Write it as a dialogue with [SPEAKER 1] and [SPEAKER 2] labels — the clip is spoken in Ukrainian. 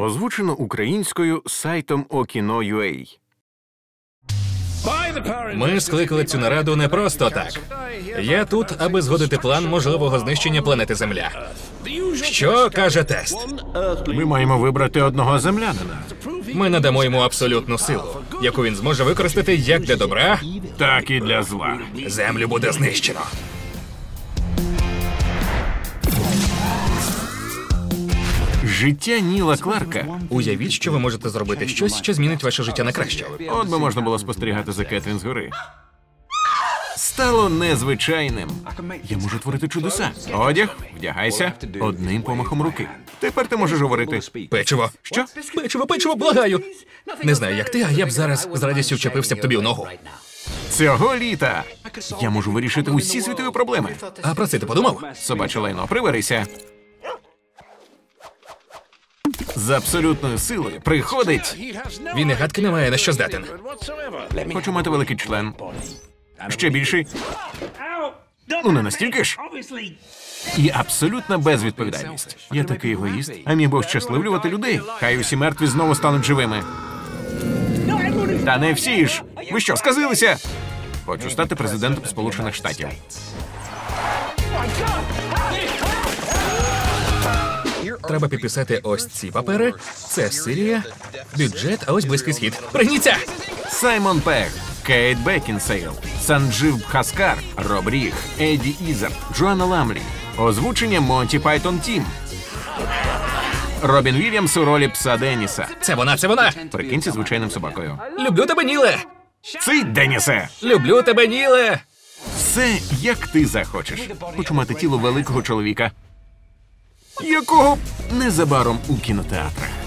[SPEAKER 1] Озвучено українською сайтом Okino.ua
[SPEAKER 2] Ми скликали цю нараду не просто так. Я тут, аби згодити план можливого знищення планети Земля. Що каже тест?
[SPEAKER 1] Ми маємо вибрати одного землянина.
[SPEAKER 2] Ми надамо йому абсолютну силу, яку він зможе використати як для добра.
[SPEAKER 1] Так і для зла.
[SPEAKER 2] Землю буде знищено.
[SPEAKER 1] Життя Ніла Кларка.
[SPEAKER 2] Уявіть, що ви можете зробити щось, що змінить ваше життя на краще.
[SPEAKER 1] От би можна було спостерігати за Кетрін згори. Стало незвичайним. Я можу творити чудеса. Одяг, вдягайся одним помахом руки. Тепер ти можеш говорити.
[SPEAKER 2] Печиво.
[SPEAKER 1] Що?
[SPEAKER 2] Печиво, печиво, благаю. Не знаю, як ти, а я б зараз з радістю вчепився б тобі в ногу.
[SPEAKER 1] Цього літа я можу вирішити усі світові проблеми.
[SPEAKER 2] А про це ти подумав?
[SPEAKER 1] Собаче лайно, приберися. З абсолютною силою приходить.
[SPEAKER 2] Він і гадки не має на що здатен.
[SPEAKER 1] Хочу мати великий член. Ще більший. Ну, не настільки ж. І абсолютна безвідповідальність. Я такий егоїст, а міг би щасливлювати людей. Хай усі мертві знову стануть живими. Та не всі ж. Ви що, сказилися? Хочу стати президентом Сполучених Штатів.
[SPEAKER 2] Треба підписати ось ці папери. Це Сирія, бюджет, а ось близький схід. Пригніться!
[SPEAKER 1] Саймон Пег, Кейт Бекінсейл, Санджив Бхаскар, Роб Ріг, Еді Ізер, Джоанна Ламлі. Озвучення Монті Пайтон Тім. Робін Вільямс у ролі пса Деніса.
[SPEAKER 2] Це вона, це вона.
[SPEAKER 1] Прикинься звичайним собакою.
[SPEAKER 2] Люблю тебе, Ніле!
[SPEAKER 1] Цей Денісе!
[SPEAKER 2] Люблю тебе, Ніле!
[SPEAKER 1] Все, як ти захочеш. Хочу мати тіло великого чоловіка. Якого незабаром у кінотеатрах.